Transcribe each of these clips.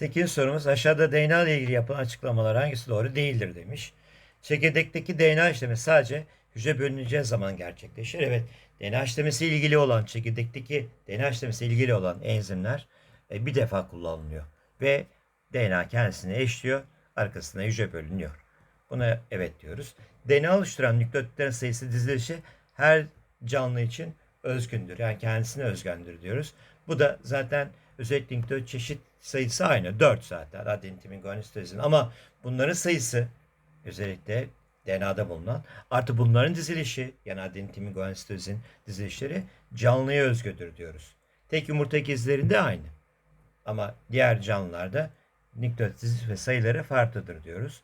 8. sorumuz aşağıda DNA ile ilgili yapılan açıklamalar hangisi doğru değildir demiş. Çekirdekteki DNA işlemi sadece hücre bölüneceği zaman gerçekleşir. Evet DNA işlemesi ilgili olan çekirdekteki DNA işlemesi ilgili olan enzimler e, bir defa kullanılıyor. Ve DNA kendisini eşliyor. Arkasına hücre bölünüyor. Buna evet diyoruz. DNA oluşturan nükleotitlerin sayısı dizilişi her canlı için özgündür. Yani kendisine özgündür diyoruz. Bu da zaten özellikle çeşit sayısı aynı. 4 zaten adenin, timin, guanin, sitozin. Ama bunların sayısı özellikle DNA'da bulunan artı bunların dizilişi yani adenin, timin, guanin, sitozin dizilişleri canlıya özgüdür diyoruz. Tek yumurta ikizlerinde aynı. Ama diğer canlılarda nükleot diziliş ve sayıları farklıdır diyoruz.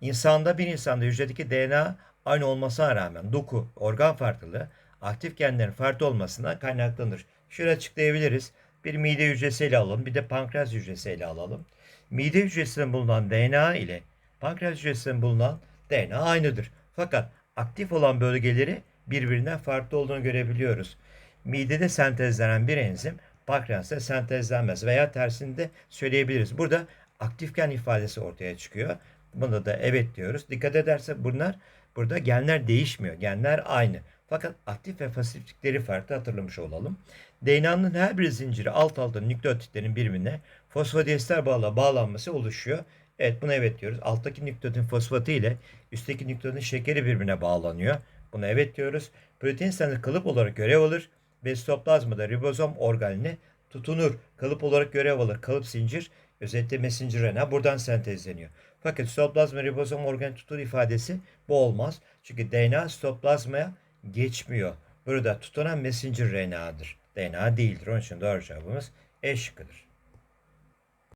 İnsanda bir insanda hücredeki DNA aynı olmasına rağmen doku, organ farklılığı aktif genlerin farklı olmasına kaynaklanır. Şöyle açıklayabiliriz. Bir mide hücresi ele alalım, bir de pankreas hücresi ele alalım. Mide hücresinde bulunan DNA ile pankreas hücresinde bulunan DNA aynıdır. Fakat aktif olan bölgeleri birbirinden farklı olduğunu görebiliyoruz. Midede sentezlenen bir enzim pankreasta sentezlenmez veya tersini de söyleyebiliriz. Burada aktifken ifadesi ortaya çıkıyor. Buna da evet diyoruz. Dikkat ederse bunlar burada genler değişmiyor. Genler aynı. Fakat aktif ve pasiflikleri farklı hatırlamış olalım. DNA'nın her bir zinciri alt alta nükleotitlerin birbirine fosfodiester bağla bağlanması oluşuyor. Evet buna evet diyoruz. Alttaki nükleotin fosfatı ile üstteki nükleotin şekeri birbirine bağlanıyor. Buna evet diyoruz. Protein sanı kalıp olarak görev alır ve sitoplazmada ribozom organine tutunur. Kalıp olarak görev alır. Kalıp zincir özellikle messenger RNA buradan sentezleniyor. Fakat sitoplazma ribozom organı tutur ifadesi bu olmaz. Çünkü DNA sitoplazmaya geçmiyor. Burada tutunan messenger RNA'dır. DNA değildir. Onun için doğru cevabımız E şıkkıdır.